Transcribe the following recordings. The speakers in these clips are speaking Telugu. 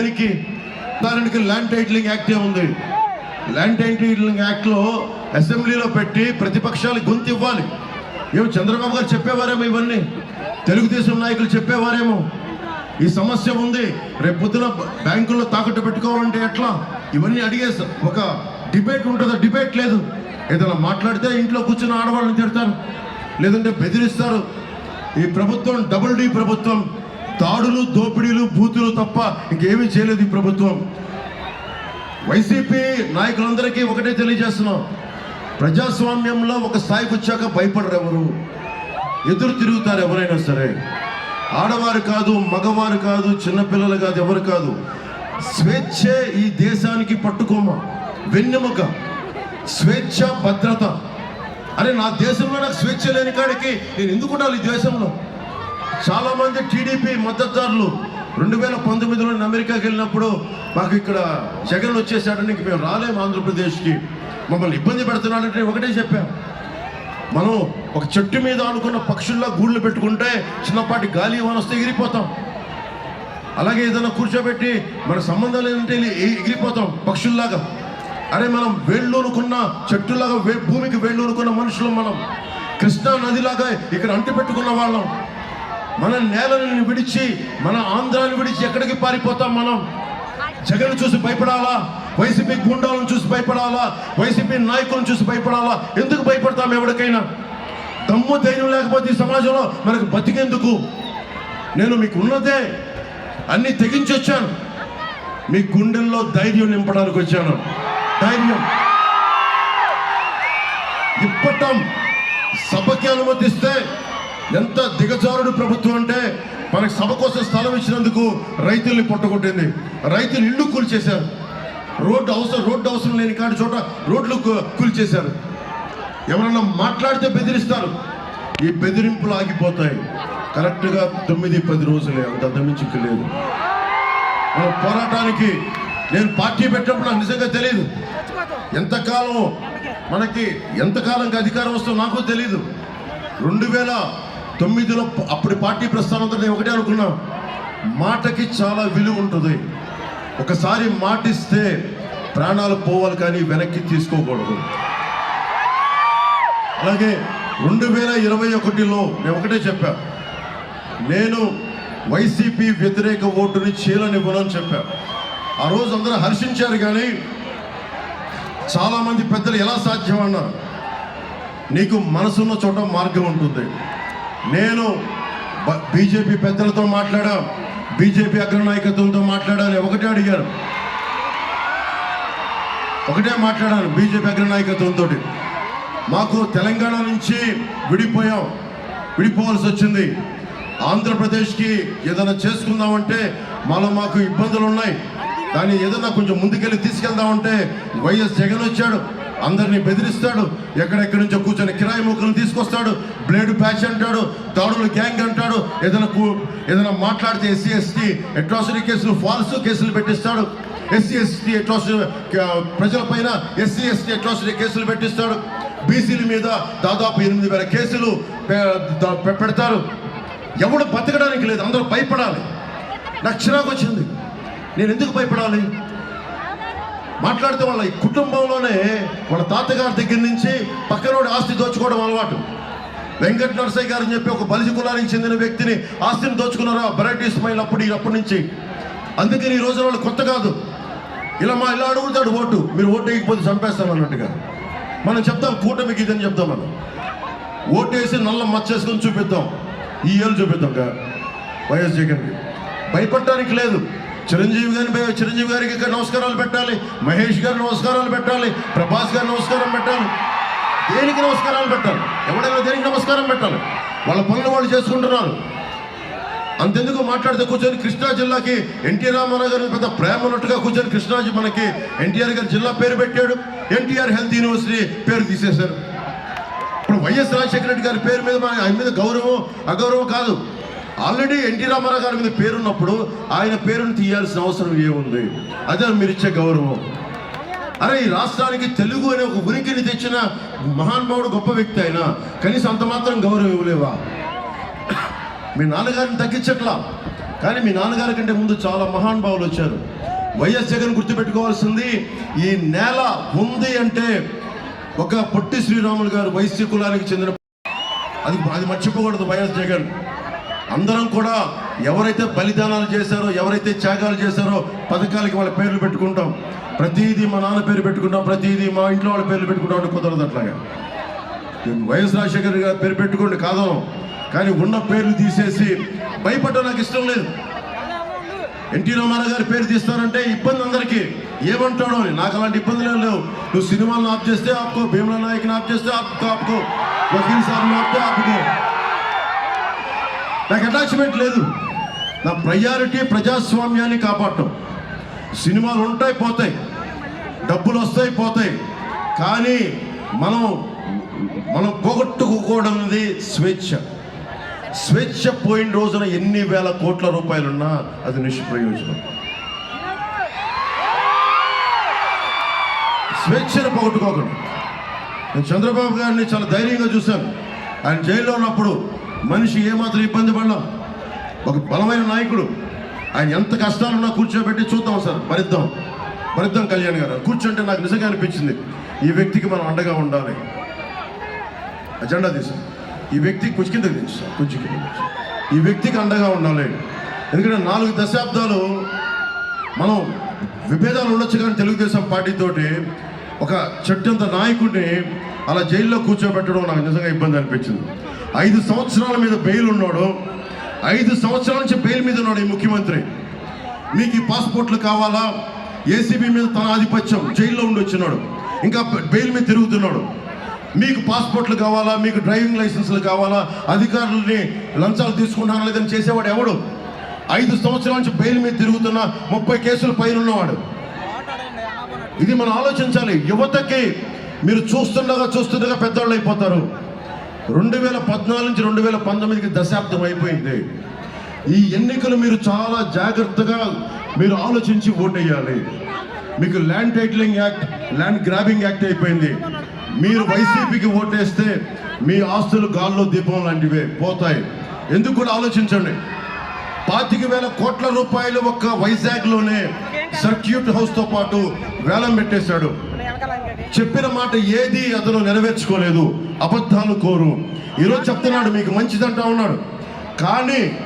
దానికి ఉదాహరణకి ల్యాండ్ టైటిలింగ్ యాక్ట్ ఉంది. ల్యాండ్ టైటిలింగ్ యాక్ట్లో అసెంబ్లీలో పెట్టి ప్రతిపక్షాలు గొంతు ఇవ్వాలి. ఏమో చంద్రబాబు గారు చెప్పేవారేమో ఇవన్నీ. తెలుగుదేశం నాయకులు చెప్పేవారేమో. ఈ సమస్య ఉంది. రేపు పొద్దున బ్యాంకుల్లో తాకట్టు పెట్టుకోవాలంటే ఎట్లా? ఇవన్నీ అడిగే ఒక డిబేట్ ఉంటుందా? డిబేట్ లేదు. ఏదైనా మాట్లాడితే ఇంట్లో కూర్చుని ఆడవాళ్ళని తిడతారు. లేదంటే బెదిరిస్తారు. ఈ ప్రభుత్వం డబుల్ డి ప్రభుత్వం దాడులు దోపిడీలు బూతులు తప్ప ఇంకేమీ చేయలేదు ఈ ప్రభుత్వం. వైసీపీ నాయకులందరికీ ఒకటే తెలియజేస్తున్నాం. ప్రజాస్వామ్యంలో ఒక స్థాయికి వచ్చాక భయపడరు ఎవరు. ఎదురు తిరుగుతారు ఎవరైనా సరే. ఆడవారు కాదు మగవారు కాదు చిన్నపిల్లలు కాదు ఎవరు కాదు. స్వేచ్ఛే ఈ దేశానికి పట్టుకోమ వెన్నెముక స్వేచ్ఛ భద్రత. అరే నా దేశంలో నాకు స్వేచ్ఛ లేని కాడికి నేను ఎందుకు ఉండాలి ఈ దేశంలో? చాలా మంది టీడీపీ మద్దతుదారులు రెండు వేల పంతొమ్మిదిలో అమెరికాకి వెళ్ళినప్పుడు మాకు ఇక్కడ జగన్ వచ్చేసాడని ఇంక మేము రాలేము ఆంధ్రప్రదేశ్కి. మమ్మల్ని ఇబ్బంది పెడుతున్నాడంటే ఒకటే చెప్పాం. మనం ఒక చెట్టు మీద అనుకున్న పక్షుల్లో గూళ్ళు పెట్టుకుంటే చిన్నపాటి గాలి వాన ఎగిరిపోతాం. అలాగే ఏదైనా కూర్చోబెట్టి మన సంబంధం లేదంటే ఎగిరిపోతాం పక్షుల్లాగా. అరే మనం వేళ్ళూనుకున్న చెట్టులాగా వే భూమికి వేళ్ళూనుకున్న మనుషులు మనం. కృష్ణా నదిలాగా ఇక్కడ అంటి పెట్టుకున్న వాళ్ళం. మన నేలను విడిచి మన ఆంధ్రాన్ని విడిచి ఎక్కడికి పారిపోతాం మనం? జగన్ చూసి భయపడాలా? వైసీపీ గుండాలను చూసి భయపడాలా? వైసీపీ నాయకులను చూసి భయపడాలా? ఎందుకు భయపడతాం ఎవరికైనా? దమ్ము ధైర్యం లేకపోతే ఈ సమాజంలో మనకు బతికేందుకు? నేను మీకు ఉన్నదే అన్ని తెగించి వచ్చాను. మీ గుండెల్లో ధైర్యం నింపడానికి వచ్చాను. ధైర్యం. ఇప్పటం సభకి అనుమతిస్తే ఎంత దిగజారుడు ప్రభుత్వం అంటే మనకి సభ కోసం స్థలం ఇచ్చినందుకు రైతుల్ని పొట్టగొట్టింది రైతులు ఇల్లు కూల్చేశారు. రోడ్డు అవసరం రోడ్డు అవసరం లేని కాడి చోట రోడ్లు కూల్చేశారు. ఎవరన్నా మాట్లాడితే బెదిరిస్తారు. ఈ బెదిరింపులు ఆగిపోతాయి. కరెక్ట్గా తొమ్మిది పది రోజులే అంత అంతమించి లేదు. మన పోరాటానికి నేను పార్టీ పెట్టినప్పుడు నాకు నిజంగా తెలియదు ఎంతకాలం మనకి ఎంతకాలంకి అధికారం వస్తుందో నాకు తెలియదు రెండు వేల తొమ్మిదిలో అప్పటి పార్టీ ప్రస్థానంతో నేను ఒకటే అనుకున్నా. మాటకి చాలా విలువ ఉంటుంది. ఒకసారి మాటిస్తే ప్రాణాలు పోవాలి కానీ వెనక్కి తీసుకోకూడదు. అలాగే రెండు వేల ఇరవై ఒకటిలో నేను ఒకటే చెప్పా. నేను వైసీపీ వ్యతిరేక ఓటుని చీలనివ్వనని చెప్పా. ఆ రోజు అందరూ హర్షించారు కానీ చాలామంది పెద్దలు ఎలా సాధ్యం అన్నారు నీకు మనసున్న చోట మార్గం ఉంటుంది. నేను బీజేపీ పెద్దలతో మాట్లాడా బీజేపీ అగ్రనాయకత్వంతో మాట్లాడాలి. ఒకటే అడిగారు ఒకటే మాట్లాడాను బీజేపీ అగ్రనాయకత్వంతో మాకు తెలంగాణ నుంచి విడిపోయాం. విడిపోవాల్సి వచ్చింది. ఆంధ్రప్రదేశ్కి ఏదైనా చేసుకుందామంటే మాలో మాకు ఇబ్బందులు ఉన్నాయి దాన్ని ఏదైనా కొంచెం ముందుకెళ్ళి తీసుకెళ్దామంటే వైఎస్ జగన్ వచ్చాడు. అందరినీ బెదిరిస్తాడు. ఎక్కడెక్కడి నుంచో కూర్చొని కిరాయి మూకలను తీసుకొస్తాడు. బ్లేడ్ ప్యాచ్ అంటాడు దాడులు గ్యాంగ్ అంటాడు ఏదైనా కూ- ఏదైనా మాట్లాడితే ఎస్సీ ఎస్టీ అట్రాసిటీ కేసులు ఫాల్స్ కేసులు పెట్టిస్తాడు. ఎస్సీ ఎస్టీ అట్రాసిటీ ప్రజలపైన ఎస్సీ ఎస్టీ అట్రాసిటీ కేసులు పెట్టిస్తాడు. బీసీల మీద దాదాపు ఎనిమిది వేల కేసులు పెడతారు. ఎవడు బతకడానికి లేదు అందరూ భయపడాలి. నాకు చిరాకు వచ్చింది. నేను ఎందుకు భయపడాలి? మాట్లాడితే వాళ్ళ ఈ కుటుంబంలోనే వాళ్ళ తాతగారి దగ్గర నుంచి పక్కనోడి ఆస్తి దోచుకోవడం అలవాటు. వెంకట నరసయ్య గారు అని చెప్పి ఒక బలిజ కులానికి చెందిన వ్యక్తిని ఆస్తిని దోచుకున్నారు? ఆ వెరైటీ ఇస్మాయిల్ అప్పుడు అప్పటి నుంచి. అందుకని ఈ రోజున వాళ్ళు కొత్త కాదు. ఇలా మా ఇలా అడుగుతాడు ఓటు. మీరు ఓటు వేయకపోతే చంపేస్తాను అన్నట్టుగా. మనం చెప్తాం కూటమికి ఇదని చెప్తాం మనం. ఓటు వేసి నల్ల మచ్చేసుకొని చూపిద్దాం. ఈ ఏళ్ళు చూపిద్దాం వైఎస్ జగన్కి. భయపడటానికి లేదు. చిరంజీవి గారిని చిరంజీవి గారికి ఇక్కడ నమస్కారాలు పెట్టాలి. మహేష్ గారు నమస్కారాలు పెట్టాలి. ప్రభాస్ గారు నమస్కారం పెట్టాలి. దేనికి నమస్కారాలు పెట్టాలి? ఎవడైనా దేనికి నమస్కారం పెట్టాలి? వాళ్ళ పనులు వాళ్ళు చేసుకుంటున్నారు. అంతెందుకు మాట్లాడితే కూర్చొని కృష్ణా జిల్లాకి ఎన్టీ రామారావు గారి పెద్ద ప్రేమ ఉన్నట్టుగా కూర్చొని కృష్ణాజీ మనకి ఎన్టీఆర్ గారి జిల్లా పేరు పెట్టాడు. ఎన్టీఆర్ హెల్త్ యూనివర్సిటీ పేరు తీసేశారు. ఇప్పుడు వైఎస్ రాజశేఖర రెడ్డి గారి పేరు మీద మన- ఆయన మీద గౌరవం అగౌరవం కాదు. ఆల్రెడీ ఎన్టీ రామారావు గారి మీద పేరున్నప్పుడు ఆయన పేరును తీయాల్సిన అవసరం ఏముంది? అదే మీరిచ్చే గౌరవం. అరే ఈ రాష్ట్రానికి తెలుగు అనే ఒక ఉనికిని తెచ్చిన మహానుభావుడు గొప్ప వ్యక్తి అయినా కనీసం అంత మాత్రం గౌరవం ఇవ్వలేవా? మీ నాన్నగారిని తగ్గించట్లా? కానీ మీ నాన్నగారి కంటే ముందు చాలా మహానుభావులు వచ్చారు. వైఎస్ జగన్ గుర్తుపెట్టుకోవాల్సింది ఈ నేల ఉంది అంటే ఒక పొట్టి శ్రీరాములు గారు వైశ్య కులానికి చెందిన అది అది మర్చిపోకూడదు వైఎస్ జగన్. అందరం కూడా ఎవరైతే బలిదానాలు చేశారో ఎవరైతే త్యాగాలు చేశారో పథకాలకి వాళ్ళ పేర్లు పెట్టుకుంటాం. ప్రతిదీ మా నాన్న పేరు పెట్టుకుంటాం ప్రతిదీ మా ఇంట్లో వాళ్ళ పేర్లు పెట్టుకుంటాం అంటే కుదరదు అట్లాగా. వైఎస్ రాజశేఖర్ గారు పేరు పెట్టుకోండి కాదు. కానీ ఉన్న పేర్లు తీసేసి భయపడడం నాకు ఇష్టం లేదు. ఎన్టీ రామారావు గారి పేరు తీస్తారంటే ఇబ్బంది అందరికీ. ఏమంటాడో అని. నాకు అలాంటి ఇబ్బందులు లేవు. నువ్వు సినిమాలను ఆప్ చేస్తే ఆపుకో భీమల నాయకుని ఆప్ చేస్తే ఆపుకో ఆపుకో. వకీల్ సార్ని ఆపితే ఆపుకో. నాకు అటాచ్మెంట్ లేదు. నా ప్రయారిటీ ప్రజాస్వామ్యాన్ని కాపాడటం. సినిమాలు ఉంటాయి పోతాయి. డబ్బులు వస్తాయి పోతాయి. కానీ మనం మనం పోగొట్టుకోవడం అనేది స్వేచ్ఛ. స్వేచ్ఛ పోయిన రోజున ఎన్ని వేల కోట్ల రూపాయలున్నా అది నిష్ప్రయోజనం. స్వేచ్ఛను పోగొట్టుకోకండి నేను చంద్రబాబు గారిని చాలా ధైర్యంగా చూశాను. ఆయన జైల్లో ఉన్నప్పుడు మనిషి ఏమాత్రం ఇబ్బంది పడలా. ఒక బలమైన నాయకుడు. ఆయన ఎంత కష్టాలున్నా కూర్చోబెట్టి చూద్దాం సార్. భరిద్దాం భరిద్దాం కళ్యాణ్ గారు. కూర్చుంటే నాకు నిజంగా అనిపించింది. ఈ వ్యక్తికి మనం అండగా ఉండాలి. అజెండా తీసాం ఈ వ్యక్తి కొంచెం కిందకి దించు సార్. ఈ వ్యక్తికి అండగా ఉండాలి. ఎందుకంటే నాలుగు దశాబ్దాలు మనం విభేదాలు ఉండొచ్చు కానీ తెలుగుదేశం పార్టీతోటి ఒక చెట్టంత నాయకుడిని అలా జైల్లో కూర్చోబెట్టడం నాకు నిజంగా ఇబ్బంది అనిపించింది. ఐదు సంవత్సరాల మీద బెయిల్ ఉన్నాడు. ఐదు సంవత్సరాల నుంచి బెయిల్ మీద ఉన్నాడు ఈ ముఖ్యమంత్రి. మీకు ఈ పాస్పోర్ట్లు కావాలా? ఏసీబీ మీద తన ఆధిపత్యం జైల్లో ఉండి వచ్చినాడు. ఇంకా బెయిల్ మీద తిరుగుతున్నాడు. మీకు పాస్పోర్ట్లు కావాలా? మీకు డ్రైవింగ్ లైసెన్స్లు కావాలా? అధికారులని లంచాలు తీసుకుంటారా లేదని చేసేవాడు ఎవడు? ఐదు సంవత్సరాల నుంచి బెయిల్ మీద తిరుగుతున్న ముప్పై కేసుల పైన ఉన్నవాడు. ఇది మనం ఆలోచించాలి. యువతకి మీరు చూస్తుండగా చూస్తుండగా పెద్దవాళ్ళు అయిపోతారు. రెండు వేల పద్నాలుగు నుంచి రెండు వేల పంతొమ్మిదికి దశాబ్దం అయిపోయింది. ఈ ఎన్నికలు మీరు చాలా జాగ్రత్తగా మీరు ఆలోచించి ఓటేయాలి మీకు land titling act land grabbing act అయిపోయింది. మీరు వైసీపీకి ఓటేస్తే మీ ఆస్తులు గాల్లో దీపం లాంటివే పోతాయి. ఎందుకు కూడా ఆలోచించండి. పాతిక వేల కోట్ల రూపాయలు ఒక్క వైజాగ్లోనే సర్క్యూట్ హౌస్తో పాటు వేలం పెట్టేశాడు. చెప్పిన మాట ఏది అతను నెరవేర్చుకోలేదు. అబద్ధాలు కోరు. ఈరోజు చెప్తున్నాడు మీకు మంచిదంటా ఉన్నాడు. కానీ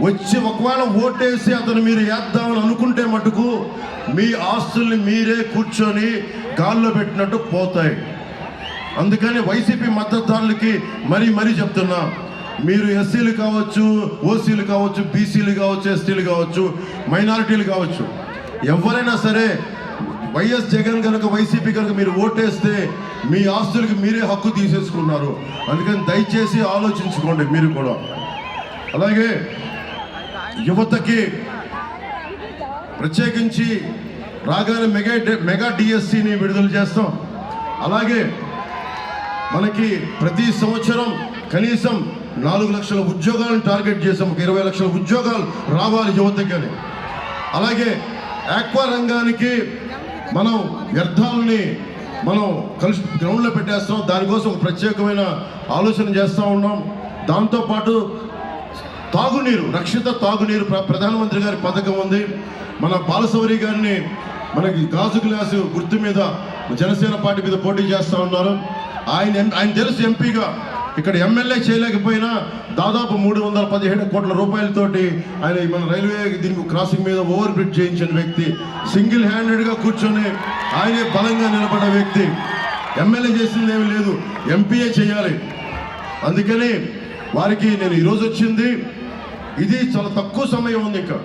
వచ్చి ఒకవేళ ఓటేసి అతను మీరు వేద్దామని అనుకుంటే మటుకు మీ ఆస్తుల్ని మీరే కూర్చొని గాల్లో పెట్టినట్టు పోతాయి. అందుకని వైసీపీ మద్దతుదారులకి మరీ మరీ చెప్తున్నా. మీరు ఎస్సీలు కావచ్చు ఓసీలు కావచ్చు బీసీలు కావచ్చు ఎస్టీలు కావచ్చు మైనారిటీలు కావచ్చు ఎవరైనా సరే వైఎస్ జగన్ కనుక వైసీపీ కనుక మీరు ఓటేస్తే మీ ఆస్తులకి మీరే హక్కు తీసేసుకున్నారు. అందుకని దయచేసి ఆలోచించుకోండి మీరు కూడా. అలాగే యువతకి ప్రత్యేకించి రాగానే మెగా మెగా డిఎస్సిని విడుదల చేస్తాం. అలాగే మనకి ప్రతి సంవత్సరం కనీసం నాలుగు లక్షల ఉద్యోగాలను టార్గెట్ చేసాం. ఒక ఇరవై లక్షల ఉద్యోగాలు రావాలి యువతకి అని. అలాగే ఆక్వా రంగానికి మనం వ్యర్థాలని మనం కలిసి గ్రౌండ్లో పెట్టేస్తాం. దానికోసం ఒక ప్రత్యేకమైన ఆలోచన చేస్తూ ఉన్నాం. దాంతోపాటు తాగునీరు రక్షిత తాగునీరు ప్ర- ప్రధానమంత్రి గారి పథకం ఉంది. మన బాలసౌరి గారిని మనకి గాజు గ్లాసు గుర్తు మీద జనసేన పార్టీ మీద పోటీ చేస్తూ ఉన్నారు. ఆయన ఆయన తెలుసు ఎంపీగా. ఇక్కడ ఎమ్మెల్యే చేయలేకపోయినా దాదాపు మూడు వందల పదిహేడు కోట్ల రూపాయలతోటి ఆయన మన రైల్వే దీనికి క్రాసింగ్ మీద ఓవర్ బ్రిడ్జ్ చేయించిన వ్యక్తి. సింగిల్ హ్యాండెడ్గా కూర్చొని ఆయనే బలంగా నిలబడ్డ వ్యక్తి. ఎమ్మెల్యే చేసింది ఏమి లేదు. ఎంపీఏ చేయాలి. అందుకని వారికి నేను ఈరోజు వచ్చింది. ఇది చాలా తక్కువ సమయం ఉంది ఇంకా.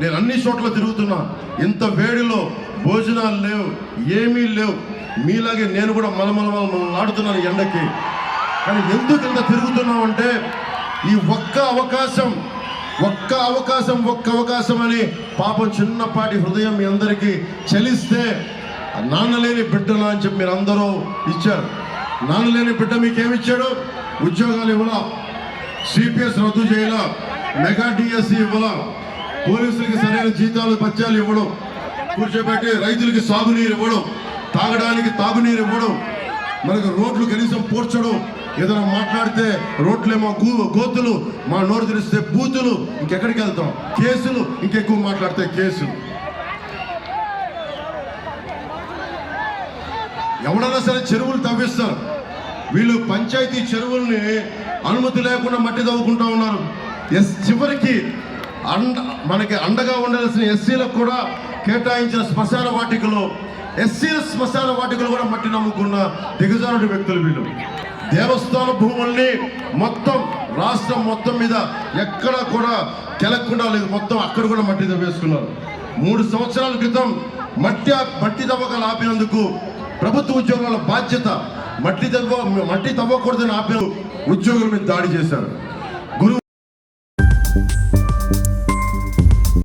నేను అన్ని చోట్ల తిరుగుతున్నా. ఇంత వేడిలో భోజనాలు లేవు ఏమీ లేవు. మీలాగే నేను కూడా మలమల ఆడుతున్నాను ఎండకి. కానీ ఎందుకు ఇంత తిరుగుతున్నామంటే ఈ ఒక్క అవకాశం ఒక్క అవకాశం ఒక్క అవకాశం అని పాపం చిన్నపాటి హృదయం మీ అందరికీ చలిస్తే నాన్నలేని బిడ్డలా అని చెప్పి మీరు అందరూ ఇచ్చారు. నాన్న లేని బిడ్డ మీకేమిచ్చాడు? ఉద్యోగాలు ఇవ్వలా? సిపిఎస్ రద్దు చేయాల? మెగా డిఎస్సి ఇవ్వలా? పోలీసులకి సరైన జీతాలు పత్యాలు ఇవ్వడం కూర్చోబెట్టి రైతులకి సాగునీరు ఇవ్వడం తాగడానికి తాగునీరు ఇవ్వడం మనకు రోడ్లు కనీసం పూడ్చడం ఏదైనా మాట్లాడితే రోడ్లేమో గూ గోతులు మా నోరు తెరిస్తే బూతులు ఇంకెక్కడికి వెళ్తాం? కేసులు ఇంకెక్కువ మాట్లాడితే కేసులు. ఎవడన్నా సరే చెరువులు తవ్విస్తారు. వీళ్ళు పంచాయతీ చెరువుల్ని అనుమతి లేకుండా మట్టి తవ్వుకుంటా ఉన్నారు. ఎస్ చివరికి అండ మనకి అండగా ఉండాల్సిన ఎస్సీలకు కూడా కేటాయించిన శ్మశాన వాటికలో ఎస్సీల శ్మశాన వాటికలు కూడా మట్టి నమ్ముకున్న దిగజారుడు వ్యక్తులు వీళ్ళు. దేవస్థాన భూముల్ని మొత్తం రాష్ట్రం మొత్తం మీద ఎక్కడ కూడా కెలక్కుండా లేదు. మొత్తం అక్కడ కూడా మట్టి తవ్వేసుకున్నారు మూడు సంవత్సరాల క్రితం మట్టి మట్టి తవ్వకాలు ఆపినందుకు ప్రభుత్వ ఉద్యోగాల బాధ్యత మట్టి తవ్వ మట్టి తవ్వకూడదని ఆపే ఉద్యోగుల మీద దాడి చేశారు. గురువు